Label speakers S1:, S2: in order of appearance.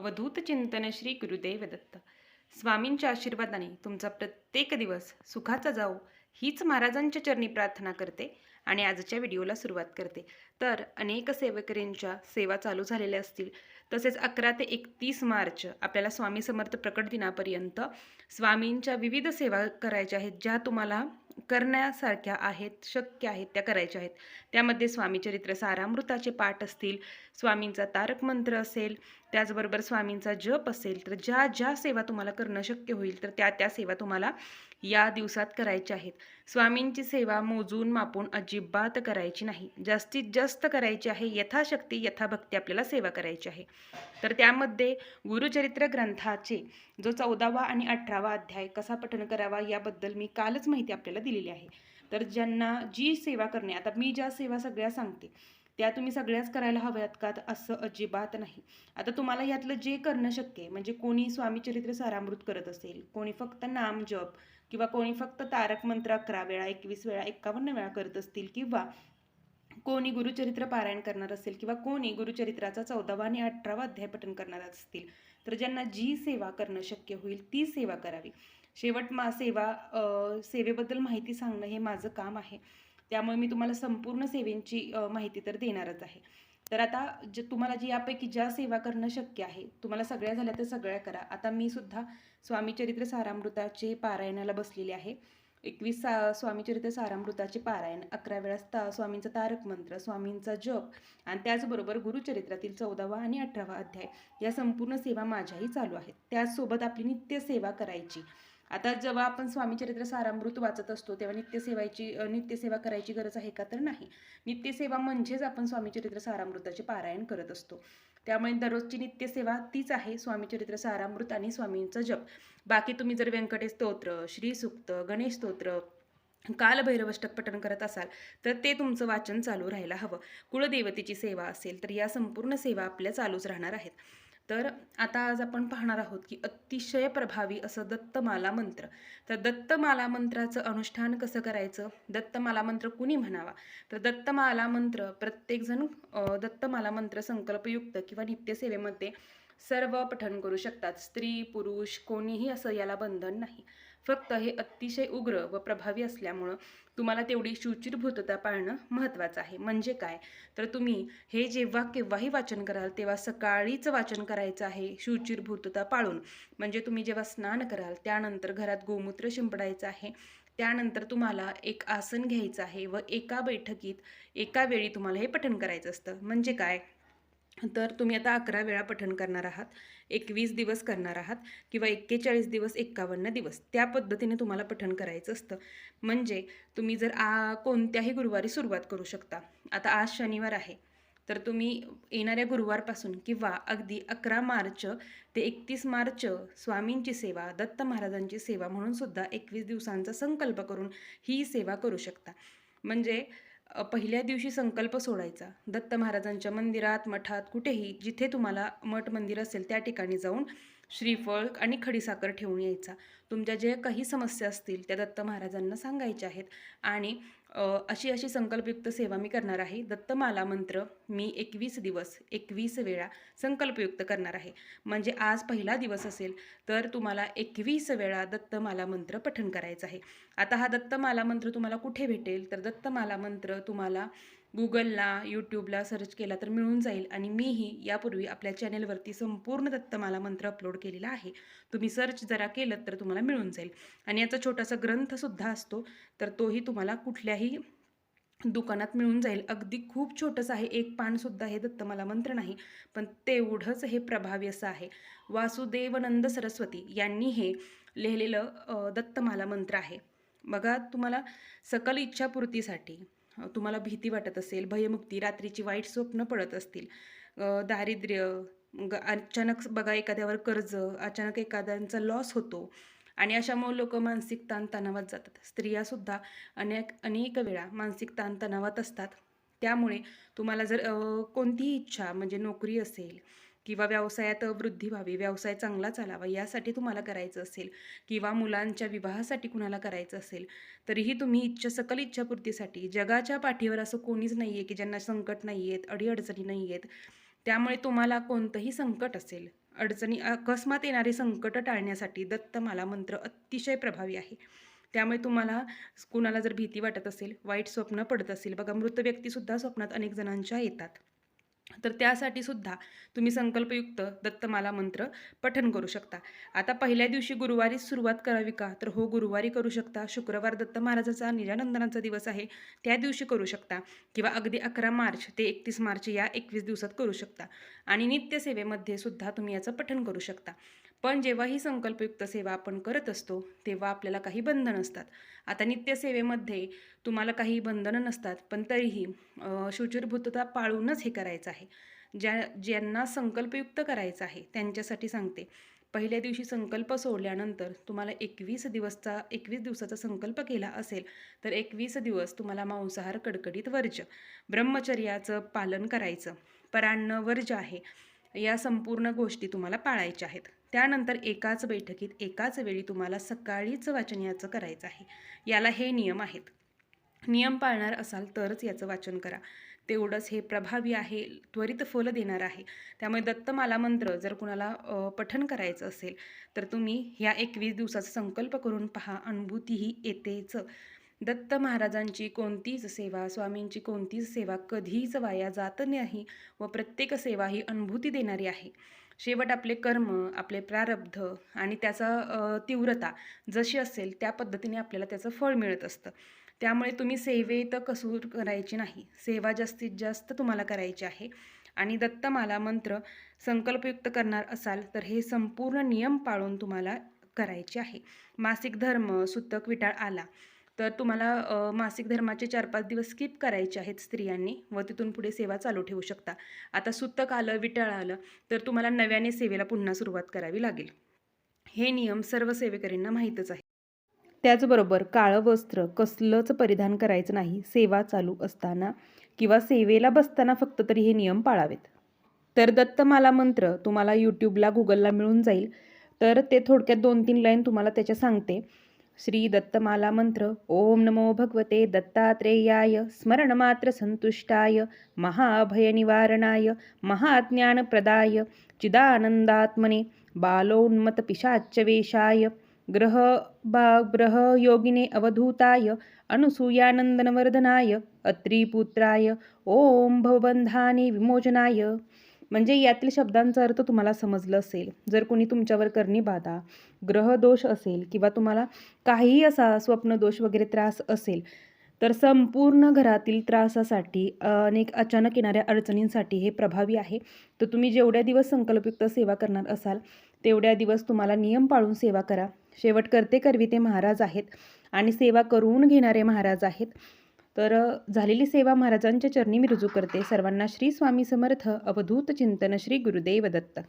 S1: अवधूत चिंतन श्री गुरुदेव दत्त. स्वामींच्या आशीर्वादाने तुमचा प्रत्येक दिवस सुखाचा जाओ हीच महाराजांच्या चरणी प्रार्थना करते आणि आजच्या व्हिडिओला सुरुवात करते. तर अनेक सेवकरींच्या सेवा चालू झालेल्या असतील. तसेच अकरा ते एकतीस मार्च आपल्याला स्वामी समर्थ प्रकट दिनापर्यंत स्वामींच्या विविध सेवा करायच्या आहेत ज्या तुम्हाला करण्यासारख्या आहेत शक्य आहेत त्या करायच्या आहेत. त्यामध्ये स्वामी चरित्र सारामृताचे पाठ असतील स्वामींचा तारक मंत्र असेल त्याचबरोबर स्वामींचा जप असेल तर ज्या ज्या सेवा तुम्हाला करणं शक्य होईल तर त्या त्या सेवा तुम्हाला या दिवसात करायच्या आहेत. स्वामींची सेवा मोजून मापून अजिबात करायची नाही. जास्तीत जास्त करायची आहे यथाशक्ती यथाभक्ती आपल्याला सेवा करायची आहे. तर त्यामध्ये गुरुचरित्र ग्रंथाचे जो चौदावा आणि अठरावा अध्याय कसा पठण करावा याबद्दल मी कालच माहिती आपल्याला दिलेली आहे. तर ज्यांना जी सेवा करणे आता मी ज्या सेवा सगळ्या सांगते त्या तुम्ही सगळ्याच करायला हव्यात का? असं अजिबात नाही. आता तुम्हाला यातलं जे करणं शक्य आहे म्हणजे कोणी स्वामीचरित्र सारामृत करत असेल कोणी फक्त नाम जप किंवा कोणी फक्त तारक मंत्र अकरा वेळा एकवीस वेळा एक्कावन्न वेळा करत असतील किंवा कोणी गुरुचरित्र पारायण करणार असेल किंवा कोणी गुरुचरित्राचा चौदावा आणि अठरावा अध्याय पठण करणार असतील तर ज्यांना जी सेवा करणं शक्य होईल ती सेवा करावी. शेवट मा सेवा सेवेबद्दल माहिती सांगणं हे माझं काम आहे. त्यामुळे मी तुम्हाला संपूर्ण सेवेंची माहिती तर देणारच आहे. तर आता जे तुम्हाला जी यापैकी ज्या सेवा करणं शक्य आहे तुम्हाला सगळ्या झाल्या तर सगळ्या करा. आता मी सुद्धा स्वामी चरित्र सारामृताचे पारायणाला बसलेले आहे. एकवीस सा स्वामीचरित्र सारामृताचे पारायण अकरा वेळा ता स्वामींचा तारक मंत्र स्वामींचा जप आणि त्याचबरोबर गुरुचरित्रातील चौदावा आणि अठरावा अध्याय या संपूर्ण सेवा माझ्याही चालू आहेत. त्याचसोबत आपली नित्य सेवा करायची. आता जेव्हा आपण स्वामीचरित्र सारामृत वाचत असतो तेव्हा नित्यसेवाची नित्यसेवा करायची गरज आहे का तर नाही. नित्यसेवा म्हणजेच आपण स्वामीचरित्र सारामृताचे पारायण करत असतो. त्यामुळे दररोजची नित्यसेवा तीच आहे स्वामीचरित्र सारामृत आणि स्वामींचा जप. बाकी तुम्ही जर व्यंकटेश स्तोत्र श्रीसुक्त गणेश स्तोत्र कालभैरवष्टक पठण करत असाल तर ते तुमचं वाचन चालू राहायला हवं. कुळदेवतेची सेवा असेल तर या संपूर्ण सेवा आपल्या चालूच राहणार आहेत. तर आता आज आपण पाहणार आहोत की अतिशय प्रभावी असं दत्तमाला मंत्र. तर दत्तमाला मंत्राचं अनुष्ठान कसं करायचं? दत्तमाला मंत्र कुणी म्हणावा? तर दत्तमाला मंत्र प्रत्येकजण दत्तमाला मंत्र संकल्पयुक्त किंवा नित्यसेवेमध्ये सर्व पठण करू शकतात. स्त्री पुरुष कोणीही असं याला बंधन नाही. फक्त हे अतिशय उग्र व प्रभावी असल्यामुळं तुम्हाला तेवढी शुचिरभूतता पाळणं महत्त्वाचं आहे. म्हणजे काय? तर तुम्ही हे जेव्हा केव्हाही वाचन कराल तेव्हा सकाळीच वाचन करायचं आहे शुचिरभूतता पाळून. म्हणजे तुम्ही जेव्हा स्नान कराल त्यानंतर घरात गोमूत्र शिंपडायचं आहे. त्यानंतर तुम्हाला एक आसन घ्यायचं आहे व एका बैठकीत एका वेळी तुम्हाला हे पठण करायचं असतं. म्हणजे काय? तर तुम्ही आता अकरा वेळा पठण करणार आहात एकवीस दिवस करणार आहात किंवा एक्केचाळीस दिवस एक्कावन्न दिवस त्या पद्धतीने तुम्हाला पठण करायचं असतं. म्हणजे तुम्ही जर आ कोणत्याही गुरुवारी सुरुवात करू शकता. आता आज शनिवार आहे तर तुम्ही येणाऱ्या गुरुवारपासून किंवा अगदी अकरा मार्च ते एकतीस मार्च स्वामींची सेवा दत्त महाराजांची सेवा म्हणून सुद्धा एकवीस दिवसांचा संकल्प करून ही सेवा करू शकता. म्हणजे पहिल्या दिवशी संकल्प सोडायचा. दत्त महाराजांच्या मंदिरात मठात कुठेही जिथे तुम्हाला मठ मंदिर असेल त्या ठिकाणी जाऊन श्रीफळ आणि खडीसाखर ठेवून यायचा. तुमच्या जे काही समस्या असतील त्या दत्त महाराजांना सांगायच्या आहेत. आणि अशी अशी संकल्पयुक्त सेवा मी करणार आहे. दत्तमाला मंत्र मी एकवीस दिवस एकवीस वेळा संकल्पयुक्त करणार आहे. म्हणजे आज पहिला दिवस असेल तर तुम्हाला एकवीस वेळा दत्तमाला मंत्र पठण करायचं आहे. आता हा दत्तमाला मंत्र तुम्हाला कुठे भेटेल? तर दत्तमाला मंत्र तुम्हाला गुगलला यूट्यूबला सर्च केला तर मिळून जाईल. आणि मीही यापूर्वी आपल्या चॅनेलवरती संपूर्ण दत्तमाला मंत्र अपलोड केलेला आहे. तुम्ही सर्च जरा केलं तर तुम्हाला मिळून जाईल. आणि याचा छोटासा ग्रंथसुद्धा असतो. तर तोही तुम्हाला कुठल्याही दुकानात मिळून जाईल. अगदी खूप छोटंसं आहे. एक पानसुद्धा हे दत्तमाला मंत्र नाही. पण तेवढंच हे प्रभावी असं आहे. वासुदेवनंद सरस्वती यांनी हे लिहिलेलं दत्तमाला मंत्र आहे. बघा तुम्हाला सकल इच्छापूर्तीसाठी तुम्हाला भीती वाटत असेल भयमुक्ती रात्रीची वाईट स्वप्न पडत असतील दारिद्र्य ग अचानक बघा एखाद्यावर कर्ज अचानक एखाद्यांचा लॉस होतो आणि अशामुळे लोक मानसिक ताणतणावात जातात. स्त्रियासुद्धा अनेक अनेक वेळा मानसिक ताणतणावात असतात. त्यामुळे तुम्हाला जर कोणतीही इच्छा म्हणजे नोकरी असेल किंवा व्यवसायात वृद्धी व्हावी व्यवसाय चांगला चालावा यासाठी तुम्हाला करायचं असेल किंवा मुलांच्या विवाहासाठी कुणाला करायचं असेल तरीही तुम्ही इच्छा सकल इच्छापूर्तीसाठी जगाच्या पाठीवर असं कोणीच नाही आहे की ज्यांना संकट नाही आहेत अडीअडचणी नाही आहेत त्यामुळे तुम्हाला कोणतंही संकट असेल अडचणी अकस्मात येणारे संकट टाळण्यासाठी दत्तमाला मंत्र अतिशय प्रभावी आहे. त्यामुळे तुम्हाला कुणाला जर भीती वाटत असेल वाईट स्वप्न पडत असेल बघा मृत व्यक्तीसुद्धा स्वप्नात अनेक जणांच्या येतात. तर त्यासाठी सुद्धा तुम्ही संकल्पयुक्त दत्तमाला मंत्र पठन करू शकता. आता पहिल्या दिवशी गुरुवारी सुरुवात करावी का? तर हो गुरुवारी करू शकता. शुक्रवार दत्त महाराजाचा निजानंदनाचा दिवस आहे. त्या दिवशी करू शकता. किंवा अगदी अकरा मार्च ते एकतीस मार्च या एकवीस दिवसात करू शकता. आणि नित्यसेवेमध्ये सुद्धा तुम्ही याचं पठन करू शकता. पण जेव्हा ही संकल्पयुक्त सेवा आपण करत असतो तेव्हा आपल्याला काही बंधन असतात. आता नित्यसेवेमध्ये तुम्हाला काही बंधनं नसतात पण तरीही अ, शुचिर्भूतता पाळूनच हे करायचं आहे. ज्या ज्यांना संकल्पयुक्त करायचं आहे त्यांच्यासाठी सांगते. पहिल्या दिवशी संकल्प सोडल्यानंतर तुम्हाला एकवीस दिवसचा एकवीस दिवसाचा संकल्प केला असेल तर एकवीस दिवस तुम्हाला मांसाहार कडकडीत वर्ज्य ब्रह्मचर्याचं पालन करायचं. परान्न वर्ज आहे. या संपूर्ण गोष्टी तुम्हाला पाळायच्या आहेत. त्यानंतर एकाच बैठकीत एकाच वेळी तुम्हाला सकाळीच वाचन याचं करायचं आहे. याला हे नियम आहेत. नियम पाळणार असाल तरच याचं वाचन करा. तेवढंच हे प्रभावी आहे त्वरित फल देणार आहे. त्यामुळे दत्तमाला मंत्र जर कुणाला पठन करायचं असेल तर तुम्ही ह्या एकवीस दिवसाचा संकल्प करून पहा. अनुभूतीही येतेच. दत्त महाराजांची कोणतीच सेवा स्वामींची कोणतीच सेवा कधीच वाया जात नाही व प्रत्येक सेवा ही अनुभूती देणारी आहे. शेवट आपले कर्म आपले प्रारब्ध आणि त्याचा तीव्रता जशी असेल त्या पद्धतीने आपल्याला त्याचं फळ मिळत असतं. त्यामुळे तुम्ही सेवेत कसूर करायची नाही. सेवा जास्तीत जास्त तुम्हाला करायची आहे. आणि दत्तमाला मंत्र संकल्पयुक्त करणार असाल तर हे संपूर्ण नियम पाळून तुम्हाला करायचे आहे. मासिक धर्म सुतक विटाळ आला. तर तुम्हाला मासिक धर्माचे चार पाच दिवस स्किप करायचे आहेत स्त्रियांनी व तिथून पुढे सेवा चालू ठेवू शकता. आता सुतक आलं विटाळ आलं तर तुम्हाला नव्याने सेवेला पुन्हा सुरुवात करावी लागेल. हे नियम सर्व सेवेकरींना माहीतच आहे त्याचबरोबर काळं वस्त्र कसलंच परिधान करायचं नाही सेवा चालू असताना किंवा सेवेला बसताना फक्त तरी हे नियम पाळावेत. तर दत्तमाला मंत्र तुम्हाला यूट्यूबला गुगलला मिळून जाईल. तर ते थोडक्यात दोन तीन लाईन तुम्हाला त्याच्या सांगते. श्री दत्तमाला मंत्र। ओम नमो भगवते दत्तात्रेयाय। स्मरणमात्र संतुष्टाय। महाभयनिवारणाय महाज्ञानप्रदाय चिदानंदात्मने बालोन्मत पिशाच्यवेशाय ग्रह बा ग्रहयोगिने अवधूताय। अनुसूयानंदनवर्धनाय अत्रिपुत्राय। ओम भवबंधाने विमोचनाय। म्हणजे यातील शब्दांचा अर्थ तुम्हाला समजलं असेल. जर कोणी तुमच्यावर करणी बाधा ग्रहदोष असेल किंवा तुम्हाला काहीही असा स्वप्नदोष वगैरे त्रास असेल तर संपूर्ण घरातील त्रासासाठी अनेक अचानक येणाऱ्या अडचणींसाठी हे प्रभावी आहे. तर तुम्ही जेवढ्या दिवस संकल्पयुक्त सेवा करणार असाल तेवढ्या दिवस तुम्हाला नियम पाळून सेवा करा. शेवट करते करवी ते महाराज आहेत आणि सेवा करून घेणारे महाराज आहेत. तर झालेली सेवा महाराजांच्या चरणी मी रुजू करते. सर्वांना श्री स्वामी समर्थ. अवधूत चिंतन श्री गुरुदेव दत्त.